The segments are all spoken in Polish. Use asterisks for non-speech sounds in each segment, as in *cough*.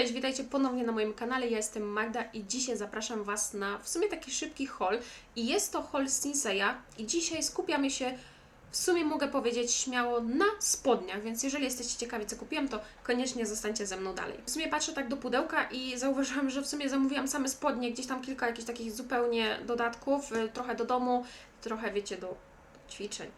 Cześć, witajcie ponownie na moim kanale. Ja jestem Magda i dzisiaj zapraszam Was na w sumie taki szybki haul. I jest to haul Sinseya i dzisiaj skupiamy się, w sumie mogę powiedzieć śmiało, na spodniach, więc jeżeli jesteście ciekawi co kupiłam, to koniecznie zostańcie ze mną dalej. W sumie patrzę tak do pudełka i zauważyłam, że w sumie zamówiłam same spodnie, gdzieś tam kilka jakichś takich zupełnie dodatków, y, trochę do domu, trochę wiecie, do ćwiczeń.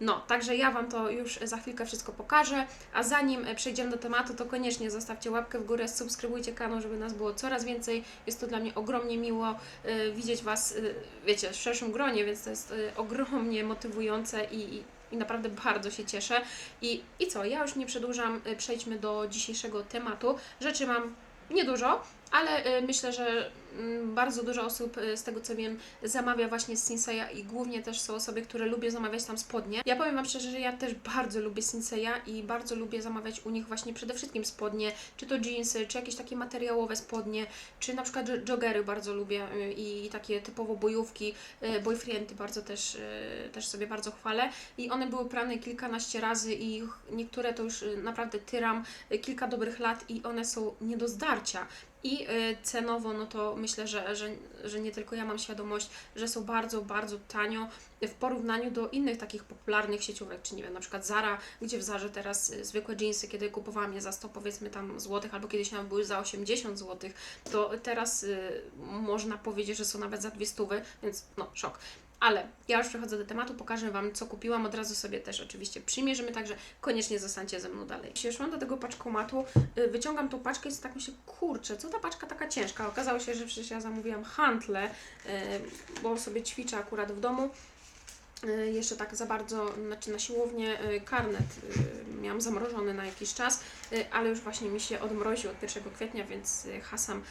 No, także ja Wam to już za chwilkę wszystko pokażę, a zanim e, przejdziemy do tematu, to koniecznie zostawcie łapkę w górę, subskrybujcie kanał, żeby nas było coraz więcej. Jest to dla mnie ogromnie miło e, widzieć Was, e, wiecie, w szerszym gronie, więc to jest e, ogromnie motywujące i, i, i naprawdę bardzo się cieszę. I, I co, ja już nie przedłużam, przejdźmy do dzisiejszego tematu. Rzeczy mam niedużo, ale e, myślę, że mm, bardzo dużo osób e, z tego co wiem zamawia właśnie z Sinseya i głównie też są osoby, które lubią zamawiać tam spodnie. Ja powiem Wam szczerze, że ja też bardzo lubię Sinseya i bardzo lubię zamawiać u nich właśnie przede wszystkim spodnie, czy to jeansy, czy jakieś takie materiałowe spodnie, czy na przykład jo- joggery bardzo lubię y, i takie typowo bojówki, y, boyfriendy bardzo też, y, też sobie bardzo chwalę i one były prane kilkanaście razy i niektóre to już y, naprawdę tyram y, kilka dobrych lat i one są nie do zdarcia. I y, cenowo, no to myślę, że, że, że nie tylko ja mam świadomość, że są bardzo, bardzo tanio w porównaniu do innych takich popularnych sieciówek, czy nie wiem, na przykład Zara, gdzie w Zarze teraz y, zwykłe jeansy, kiedy kupowałam je za 100 powiedzmy tam złotych, albo kiedyś nawet były za 80 złotych, to teraz y, można powiedzieć, że są nawet za 200, więc no szok. Ale ja już przechodzę do tematu, pokażę Wam, co kupiłam. Od razu sobie też oczywiście przymierzymy, także koniecznie zostańcie ze mną dalej. Jeśli mam do tego paczkomatu, y, wyciągam tą paczkę i tak myślę, kurczę, co ta paczka taka ciężka? Okazało się, że przecież ja zamówiłam hantle, y, bo sobie ćwiczę akurat w domu. Y, Jeszcze tak za bardzo, znaczy na siłownię y, karnet y, miałam zamrożony na jakiś czas, ale już właśnie mi się odmroził od 1 kwietnia, więc hasam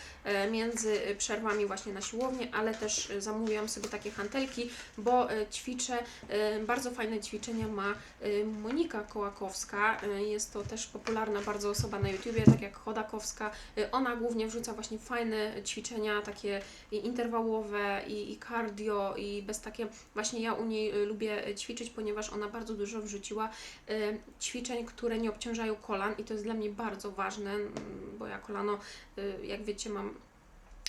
między przerwami właśnie na siłownię, ale też zamówiłam sobie takie hantelki, bo ćwiczę, bardzo fajne ćwiczenia ma Monika Kołakowska, jest to też popularna bardzo osoba na YouTubie, tak jak Chodakowska, ona głównie wrzuca właśnie fajne ćwiczenia, takie interwałowe i, i cardio i bez takie, właśnie ja u niej lubię y, ćwiczyć, ponieważ ona bardzo dużo wrzuciła y, ćwiczeń, które nie obciążają kolan i to jest dla mnie bardzo ważne, bo ja kolano, y, jak wiecie, mam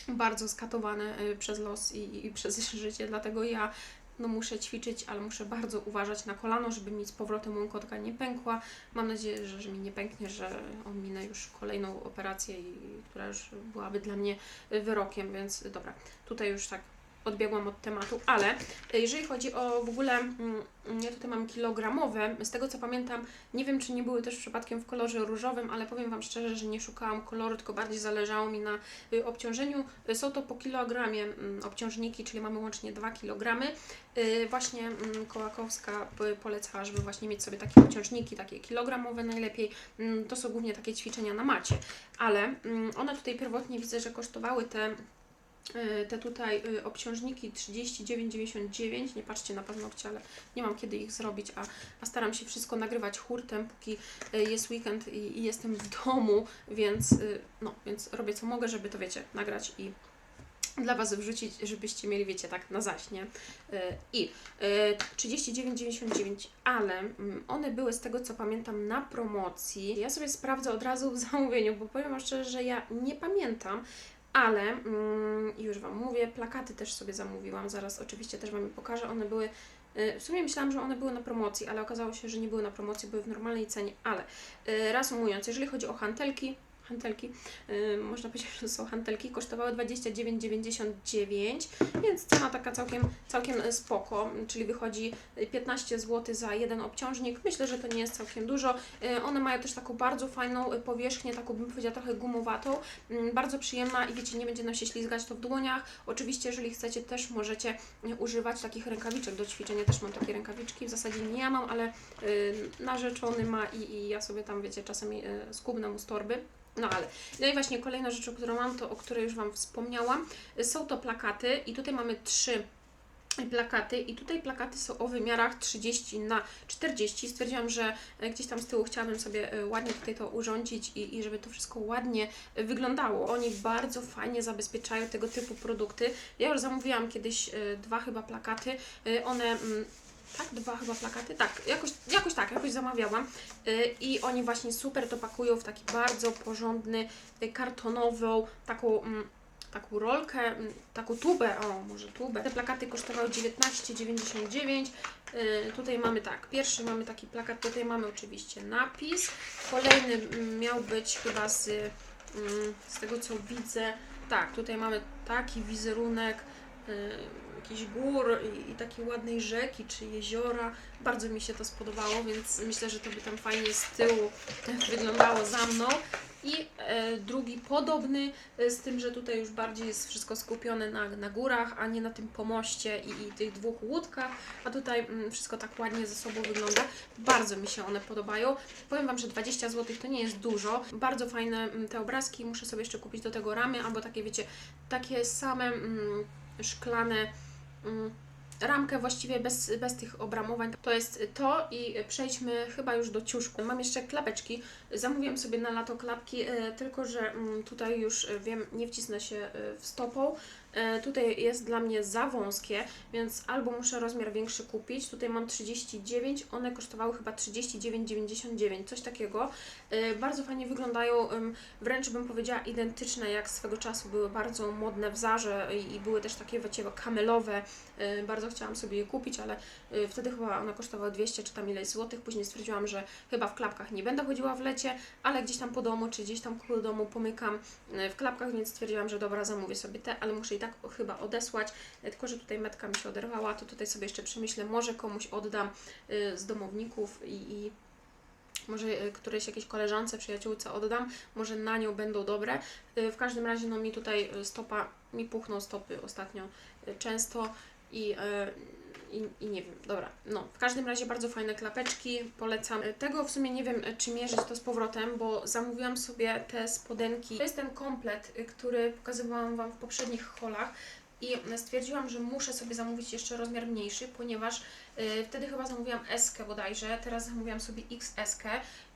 bardzo skatowane przez los i, i przez *laughs* życie, dlatego ja no muszę ćwiczyć, ale muszę bardzo uważać na kolano, żeby mi z powrotem łąkotka nie pękła. Mam nadzieję, że, że mi nie pęknie, że ominę już kolejną operację, i, która już byłaby dla mnie wyrokiem, więc dobra, tutaj już tak odbiegłam od tematu, ale y, jeżeli chodzi o w ogóle, mm, ja tutaj mam kilogramowe, z tego co pamiętam, nie wiem czy nie były też przypadkiem w kolorze różowym, ale powiem Wam szczerze, że nie szukałam koloru, tylko bardziej zależało mi na y, obciążeniu. Y, Są to po kilogramie mm, obciążniki, czyli mamy łącznie 2 kg. Y, Właśnie mm, Kołakowska polecała, żeby właśnie mieć sobie takie obciążniki, takie kilogramowe najlepiej. To są głównie takie ćwiczenia na macie, ale one tutaj pierwotnie widzę, że kosztowały te te tutaj y, obciążniki 39,99, nie patrzcie na paznokcie, ale nie mam kiedy ich zrobić, a, a staram się wszystko nagrywać hurtem, póki y, jest weekend i, i jestem w domu, więc no, więc robię co mogę, żeby to wiecie, nagrać i dla Was wrzucić, żebyście mieli, wiecie, tak na zaś, nie? Y, I y, 39,99, ale mm, one były z tego co pamiętam na promocji. Ja sobie sprawdzę od razu w zamówieniu, bo powiem szczerze, że ja nie pamiętam, ale mm, już Wam mówię, plakaty też sobie zamówiłam, zaraz oczywiście też Wam je pokażę. One były, y, w sumie myślałam, że one były na promocji, ale okazało się, że nie były na promocji, były w normalnej cenie, ale y, reasumując, jeżeli chodzi o hantelki, hantelki, y, można powiedzieć, że są hantelki, kosztowały 29,99, więc cena taka całkiem, całkiem y, spoko, czyli wychodzi y, 15 zł za jeden obciążnik. Myślę, że to nie jest całkiem dużo. Y, One mają też taką bardzo fajną powierzchnię, taką bym powiedziała trochę gumowatą, Mm, bardzo przyjemna i wiecie, nie będzie nam się ślizgać to w dłoniach. Oczywiście, jeżeli chcecie, też możecie używać takich rękawiczek do ćwiczenia. Też mam takie rękawiczki, w zasadzie nie ja mam, ale y, narzeczony ma i, i ja sobie tam, wiecie, czasami y, skubnę mu z torby. No ale, no i właśnie kolejna rzecz, którą mam, to o której już Wam wspomniałam, są to plakaty i tutaj mamy trzy plakaty i tutaj plakaty są o wymiarach 30 na 40. Stwierdziłam, że e, gdzieś tam z tyłu chciałabym sobie e, ładnie tutaj to urządzić i, i żeby to wszystko ładnie e, wyglądało. Oni bardzo fajnie zabezpieczają tego typu produkty. Ja już zamówiłam kiedyś dwa chyba plakaty. One mm, tak, dwa chyba plakaty, tak, jakoś, jakoś tak, jakoś zamawiałam y, i oni właśnie super to pakują w taki bardzo porządny, y, kartonową, taką, mm, taką rolkę, mm, taką tubę, o może tubę. Te plakaty kosztowały 19,99. Y, tutaj mamy tak, pierwszy mamy taki plakat, tutaj mamy oczywiście napis, kolejny mm, miał być chyba z, z tego co widzę, tak, tutaj mamy taki wizerunek, jakichś gór i, i takiej ładnej rzeki czy jeziora. Bardzo mi się to spodobało, więc myślę, że to by tam fajnie z tyłu wyglądało za mną. I e, drugi podobny, e, z tym, że tutaj już bardziej jest wszystko skupione na, na górach, a nie na tym pomoście i, i tych dwóch łódkach, a tutaj mm, wszystko tak ładnie ze sobą wygląda. Bardzo mi się one podobają. Powiem Wam, że 20 zł to nie jest dużo. Bardzo fajne mm, te obrazki, muszę sobie jeszcze kupić do tego ramy, albo takie wiecie, takie same mm, szklane ramkę właściwie bez, bez tych obramowań. To jest to i przejdźmy chyba już do ciuszku. Mam jeszcze klapeczki. Zamówiłam sobie na lato klapki, e, tylko że mm, tutaj już e, wiem, nie wcisnę się e, w stopą. E, Tutaj jest dla mnie za wąskie, więc albo muszę rozmiar większy kupić. Tutaj mam 39, one kosztowały chyba 39,99, coś takiego. E, Bardzo fajnie wyglądają, wręcz bym powiedziała identyczne jak swego czasu były bardzo modne w Zarze i były też takie wiecie kamelowe. E, Bardzo chciałam sobie je kupić, ale wtedy chyba one kosztowały 200 czy tam ileś złotych. Później stwierdziłam, że chyba w klapkach nie będę chodziła w lecie, ale gdzieś tam po domu czy gdzieś tam koło domu pomykam w klapkach, więc stwierdziłam, że dobra, zamówię sobie te, ale muszę tak chyba odesłać. E, Tylko, że tutaj metka mi się oderwała, to tutaj sobie jeszcze przemyślę, może komuś oddam e, z domowników i, i może e, którejś jakiejś koleżance, przyjaciółce oddam, może na nią będą dobre. W każdym razie no mi tutaj stopa, mi puchną stopy ostatnio często i, i, i nie wiem, dobra. No, w każdym razie bardzo fajne klapeczki, polecam. Tego w sumie nie wiem, e, czy mierzyć to z powrotem, bo zamówiłam sobie te spodenki. To jest ten komplet, e, który pokazywałam Wam w poprzednich holach. I stwierdziłam, że muszę sobie zamówić jeszcze rozmiar mniejszy, ponieważ y, wtedy chyba zamówiłam S bodajże, teraz zamówiłam sobie XS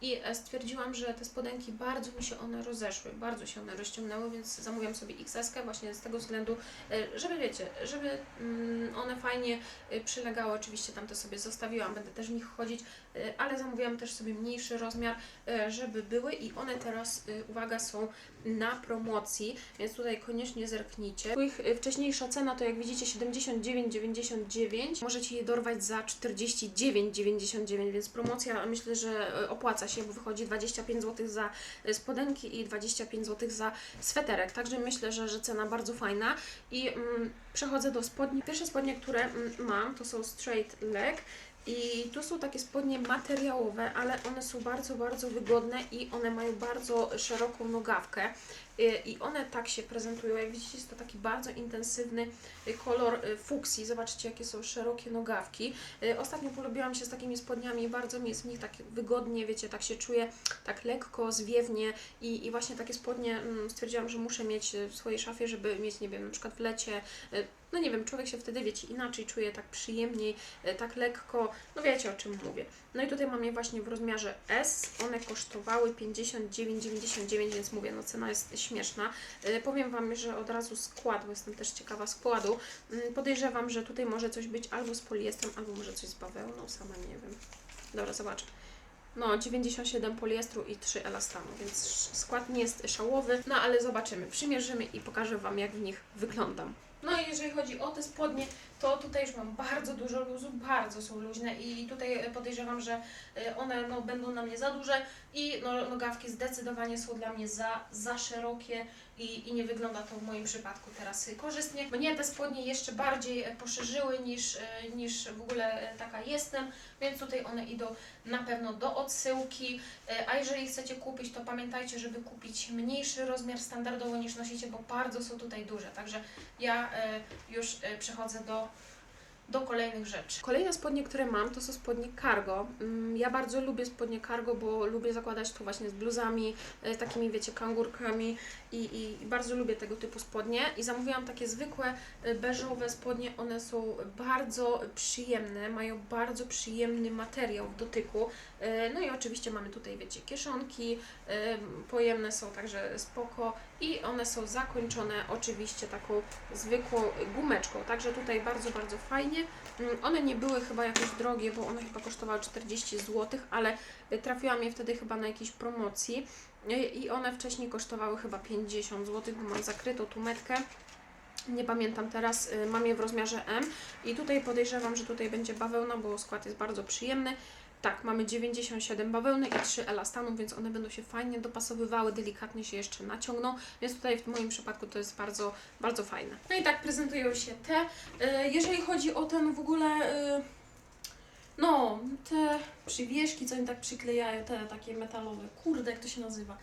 i e, stwierdziłam, że te spodenki bardzo mi się one rozeszły, bardzo się one rozciągnęły, więc zamówiłam sobie XS właśnie z tego względu, y, żeby wiecie, żeby mm, one fajnie y, przylegały. Oczywiście tam to sobie zostawiłam, będę też w nich chodzić, y, ale zamówiłam też sobie mniejszy rozmiar, y, żeby były i one teraz, y, uwaga, są na promocji, więc tutaj koniecznie zerknijcie. Ich y, wcześniejsza cena to jak widzicie 79,99. Możecie je dorwać za 49,99, więc promocja myślę, że y, opłaca się, bo wychodzi 25 zł za y, spodenki i 25 zł za sweterek. Także myślę, że, że cena bardzo fajna. I mm, przechodzę do spodni. Pierwsze spodnie, które mm, mam, to są straight leg. I tu są takie spodnie materiałowe, ale one są bardzo, bardzo wygodne i one mają bardzo szeroką nogawkę. Y, I one tak się prezentują. Jak widzicie, jest to taki bardzo intensywny y, kolor y, fuksji. Zobaczcie, jakie są szerokie nogawki. Ostatnio polubiłam się z takimi spodniami, bardzo mi jest w nich tak wygodnie, wiecie, tak się czuję, tak lekko, zwiewnie i, i właśnie takie spodnie mm, stwierdziłam, że muszę mieć w swojej szafie, żeby mieć, nie wiem, na przykład w lecie, no nie wiem, człowiek się wtedy, wiecie, inaczej czuje, tak przyjemniej, tak lekko, no wiecie o czym mówię. No i tutaj mam je właśnie w rozmiarze S, one kosztowały 59,99, więc mówię, no cena jest śmieszna. Y, Powiem Wam, że od razu skład, bo jestem też ciekawa składu. Mm, Podejrzewam, że tutaj może coś być albo z poliestrem, albo może coś z bawełną, sama nie wiem. Dobra, zobaczę. No, 97 poliestru i 3 elastanu, więc skład nie jest szałowy, no ale zobaczymy, przymierzymy i pokażę Wam, jak w nich wyglądam. No i jeżeli chodzi o te spodnie, to tutaj już mam bardzo dużo luzu, bardzo są luźne i tutaj e, podejrzewam, że e, one no, będą na mnie za duże i no, nogawki zdecydowanie są dla mnie za, za szerokie i, i nie wygląda to w moim przypadku teraz korzystnie. Mnie te spodnie jeszcze bardziej e, poszerzyły niż, niż w ogóle taka jestem, więc tutaj one idą na pewno do odsyłki, a jeżeli chcecie kupić, to pamiętajcie, żeby kupić mniejszy rozmiar standardowo niż nosicie, bo bardzo są tutaj duże, także ja już przechodzę do do kolejnych rzeczy. Kolejne spodnie, które mam, to są spodnie cargo. Mm, Ja bardzo lubię spodnie cargo, bo lubię zakładać to właśnie z bluzami, e, takimi wiecie, kangurkami i, i, bardzo lubię tego typu spodnie. I zamówiłam takie zwykłe, e, beżowe spodnie. One są bardzo przyjemne, mają bardzo przyjemny materiał w dotyku. E, No i oczywiście mamy tutaj, wiecie, kieszonki, e, pojemne są także spoko i one są zakończone oczywiście taką zwykłą gumeczką. Także tutaj bardzo, bardzo fajnie. Mm, One nie były chyba jakoś drogie, bo one chyba kosztowały 40 zł, ale y, trafiłam je wtedy chyba na jakiejś promocji Y, i one wcześniej kosztowały chyba 50 zł, bo mam zakrytą tu metkę. Nie pamiętam teraz, y, mam je w rozmiarze M i tutaj podejrzewam, że tutaj będzie bawełna, bo skład jest bardzo przyjemny. Tak, mamy 97 bawełny i 3 elastanu, więc one będą się fajnie dopasowywały, delikatnie się jeszcze naciągną, więc tutaj w moim przypadku to jest bardzo, bardzo fajne. No i tak prezentują się te. Y, Jeżeli chodzi o ten w ogóle, y, no, te przywieszki, co oni tak przyklejają, te takie metalowe, kurde, jak to się nazywa,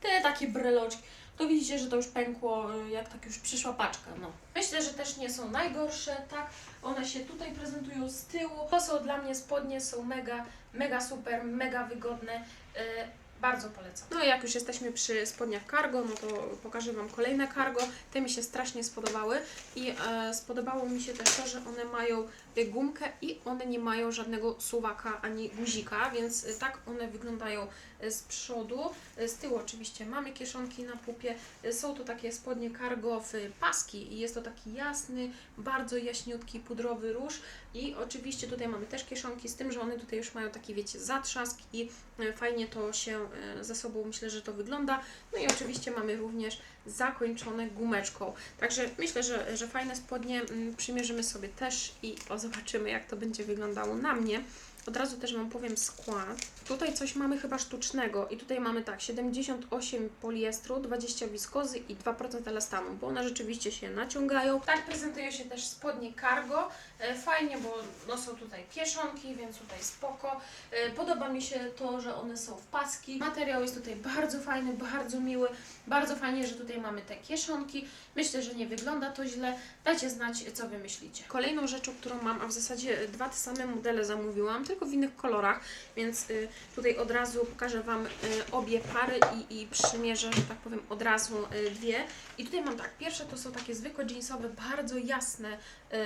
te takie breloczki, to widzicie, że to już pękło, y, jak tak już przyszła paczka, no. Myślę, że też nie są najgorsze, tak, one się tutaj prezentują z tyłu. To są dla mnie spodnie, są mega, mega super, mega wygodne. y, Bardzo polecam. No i jak już jesteśmy przy spodniach cargo, no to pokażę Wam kolejne cargo. Te mi się strasznie spodobały i e, spodobało mi się też to, że one mają gumkę i one nie mają żadnego suwaka ani guzika, więc y, tak one wyglądają z przodu. Z tyłu oczywiście mamy kieszonki na pupie. Są to takie spodnie cargo w paski i jest to taki jasny, bardzo jaśniutki, pudrowy róż i oczywiście tutaj mamy też kieszonki, z tym, że one tutaj już mają taki, wiecie, zatrzask i e, fajnie to się e, ze sobą, myślę, że to wygląda. No i oczywiście mamy również zakończone gumeczką. Także myślę, że, że fajne spodnie mm, przymierzymy sobie też i o, zobaczymy, jak to będzie wyglądało na mnie. Od razu też Wam powiem skład. Tutaj coś mamy chyba sztucznego i tutaj mamy tak, 78 poliestru, 20 wiskozy i 2% elastanu, bo one rzeczywiście się naciągają. Tak prezentują się też spodnie cargo. E, Fajnie, bo no, są tutaj kieszonki, więc tutaj spoko. E, Podoba mi się to, że one są w paski. Materiał jest tutaj bardzo fajny, bardzo miły. Bardzo fajnie, że tutaj mamy te kieszonki. Myślę, że nie wygląda to źle. Dajcie znać, co Wy myślicie. Kolejną rzeczą, którą mam, a w zasadzie dwa te same modele zamówiłam, tylko w innych kolorach, więc y, tutaj od razu pokażę Wam y, obie pary i, i przymierzę, że tak powiem, od razu y, dwie. I tutaj mam tak, pierwsze to są takie zwykłe jeansowe, bardzo jasne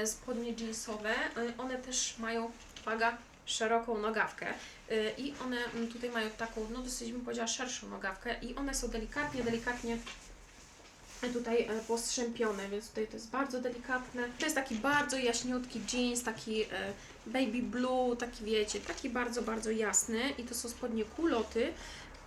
spodnie jeansowe. One też mają, uwaga, szeroką nogawkę i one mm, tutaj mają taką, no dosyć bym powiedziała szerszą nogawkę i one są delikatnie, delikatnie tutaj e, postrzępione, więc tutaj to jest bardzo delikatne. To jest taki bardzo jaśniutki jeans, taki e, baby blue, taki wiecie, taki bardzo, bardzo jasny i to są spodnie kuloty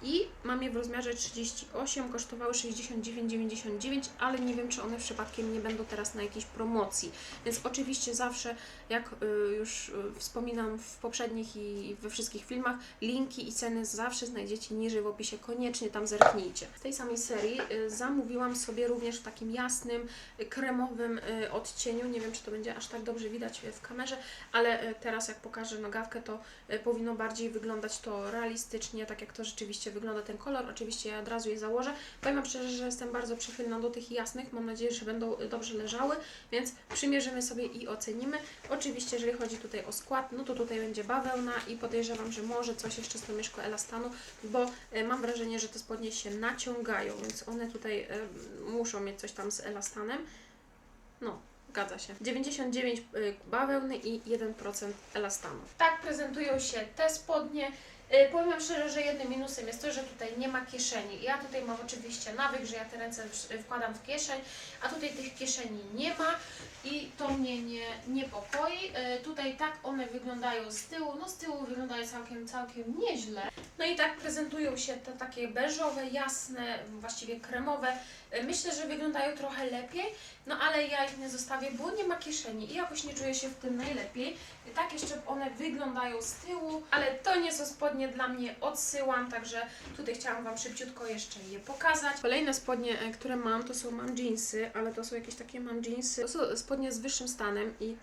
i mam je w rozmiarze 38, kosztowały 69,99, ale nie wiem, czy one przypadkiem nie będą teraz na jakiejś promocji. Więc oczywiście zawsze, jak y, już y, wspominam w poprzednich i we wszystkich filmach, linki i ceny zawsze znajdziecie niżej w opisie, koniecznie tam zerknijcie. Z tej samej serii y, zamówiłam sobie również w takim jasnym, kremowym odcieniu. Nie wiem, czy to będzie aż tak dobrze widać w kamerze, ale teraz jak pokażę nogawkę, to powinno bardziej wyglądać to realistycznie, tak jak to rzeczywiście wygląda ten kolor. Oczywiście ja od razu je założę. Powiem Wam szczerze, że jestem bardzo przychylna do tych jasnych. Mam nadzieję, że będą y, dobrze leżały, więc przymierzymy sobie i ocenimy. Oczywiście, jeżeli chodzi tutaj o skład, no to tutaj będzie bawełna i podejrzewam, że może coś jeszcze z myszko elastanu, bo y, mam wrażenie, że te spodnie się naciągają, więc one tutaj y, muszą mieć coś tam z elastanem. No, Zgadza się. 99 y, bawełny i 1% elastanu. Tak prezentują się te spodnie. Y, Powiem szczerze, że jednym minusem jest to, że tutaj nie ma kieszeni. Ja tutaj mam oczywiście nawyk, że ja te ręce wkładam w kieszeń, a tutaj tych kieszeni nie ma i to mnie nie niepokoi. Y, Tutaj tak one wyglądają z tyłu. No z tyłu wyglądają całkiem, całkiem nieźle. No i tak prezentują się te takie beżowe, jasne, właściwie kremowe. Y, Myślę, że wyglądają trochę lepiej, no ale ja ich nie zostawię, bo nie ma kieszeni i jakoś nie czuję się w tym najlepiej. Tak jeszcze one wyglądają z tyłu, ale to nie są spodnie dla mnie, odsyłam, także tutaj chciałam Wam szybciutko jeszcze je pokazać. Kolejne spodnie, e, które mam, to są mam jeansy, ale to są jakieś takie mam jeansy. To są spodnie z wyższym stanem i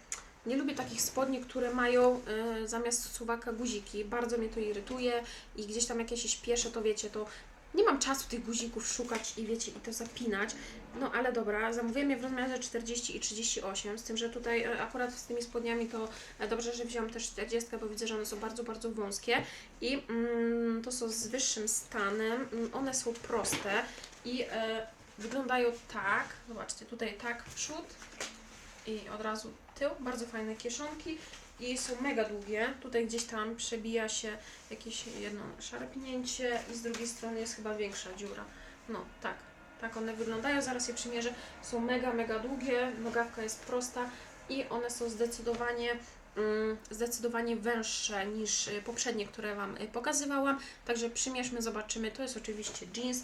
nie lubię takich spodni, które mają e, zamiast suwaka guziki. Bardzo mnie to irytuje i gdzieś tam jak ja się śpieszę, to wiecie, to nie mam czasu tych guzików szukać i wiecie, i to zapinać. No ale dobra, zamówiłem je w rozmiarze 40 i 38, z tym, że tutaj e, akurat z tymi spodniami to e, dobrze, że wziąłam też 40, bo widzę, że one są bardzo, bardzo wąskie. I mm, to są z wyższym stanem, mm, one są proste i e, wyglądają tak, zobaczcie, tutaj tak przód i od razu tył, bardzo fajne kieszonki i są mega długie, tutaj gdzieś tam przebija się jakieś jedno szarpnięcie i z drugiej strony jest chyba większa dziura. No, tak. Tak one wyglądają, zaraz je przymierzę. Są mega, mega długie, nogawka jest prosta i one są zdecydowanie mm, zdecydowanie węższe niż y, poprzednie, które Wam y, pokazywałam. Także przymierzmy, zobaczymy. To jest oczywiście jeans.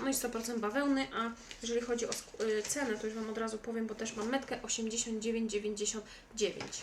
No i 100% bawełny, a jeżeli chodzi o y, cenę, to już Wam od razu powiem, bo też mam metkę 89,99.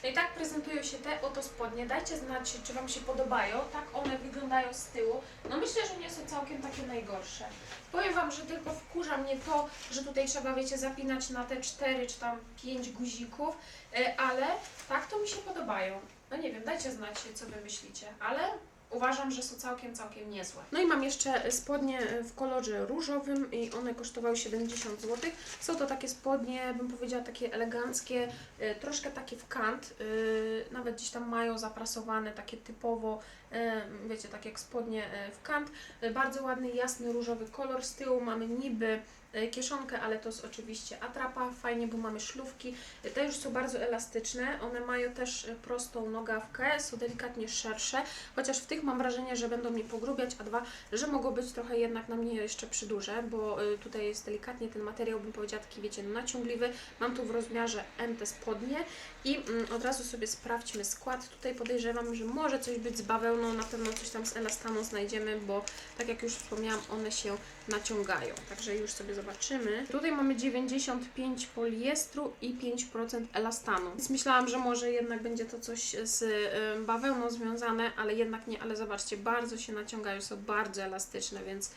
No i tak prezentują się te oto spodnie. Dajcie znać, czy Wam się podobają. Tak one wyglądają z tyłu. No myślę, że nie są całkiem takie najgorsze. Powiem Wam, że tylko wkurza mnie to, że tutaj trzeba, wiecie, zapinać na te 4 czy tam 5 guzików, y, ale tak to mi się podobają. No nie wiem, dajcie znać, co Wy myślicie, ale uważam, że są całkiem, całkiem niezłe. No i mam jeszcze spodnie w kolorze różowym i one kosztowały 70 zł. Są to takie spodnie, bym powiedziała, takie eleganckie, y, troszkę takie w kant, y, nawet gdzieś tam mają zaprasowane, takie typowo, y, wiecie, tak jak spodnie w kant. Bardzo ładny, jasny, różowy kolor. Z tyłu mamy niby kieszonkę, ale to jest oczywiście atrapa, fajnie, bo mamy szlówki. Y, Te już są bardzo elastyczne, one mają też y, prostą nogawkę, są delikatnie szersze, chociaż w tych mam wrażenie, że będą mnie pogrubiać, a dwa, że mogą być trochę jednak na mnie jeszcze przyduże, bo y, tutaj jest delikatnie ten materiał, bym powiedziała, taki wiecie, naciągliwy. Mam tu w rozmiarze M te spodnie i mm, od razu sobie sprawdźmy skład. Tutaj podejrzewam, że może coś być z bawełną, na pewno coś tam z elastanu znajdziemy, bo tak jak już wspomniałam, one się naciągają. Także już sobie zobaczymy. Tutaj mamy 95 poliestru i 5% elastanu. Więc myślałam, że może jednak będzie to coś z bawełną związane, ale jednak nie. Ale zobaczcie, bardzo się naciągają, są bardzo elastyczne, więc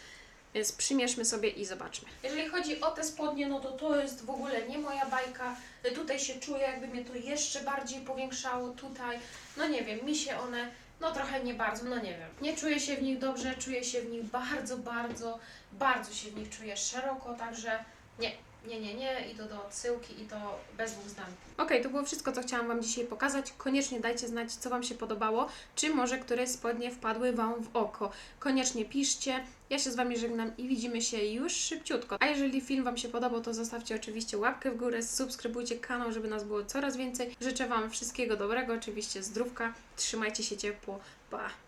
więc przymierzmy sobie i zobaczmy. Jeżeli chodzi o te spodnie, no to to jest w ogóle nie moja bajka. Tutaj się czuję, jakby mnie to jeszcze bardziej powiększało. Tutaj, no nie wiem, mi się one, no trochę nie bardzo, no nie wiem. Nie czuję się w nich dobrze, czuję się w nich bardzo, bardzo, bardzo się w nich czuję szeroko, także nie. Nie, nie, nie, i to do odsyłki, i to bez dwóch zdań. Okej, to było wszystko, co chciałam Wam dzisiaj pokazać. Koniecznie dajcie znać, co Wam się podobało, czy może które spodnie wpadły Wam w oko. Koniecznie piszcie. Ja się z Wami żegnam i widzimy się już szybciutko. A jeżeli film Wam się podobał, to zostawcie oczywiście łapkę w górę, subskrybujcie kanał, żeby nas było coraz więcej. Życzę Wam wszystkiego dobrego, oczywiście zdrówka. Trzymajcie się ciepło. Pa!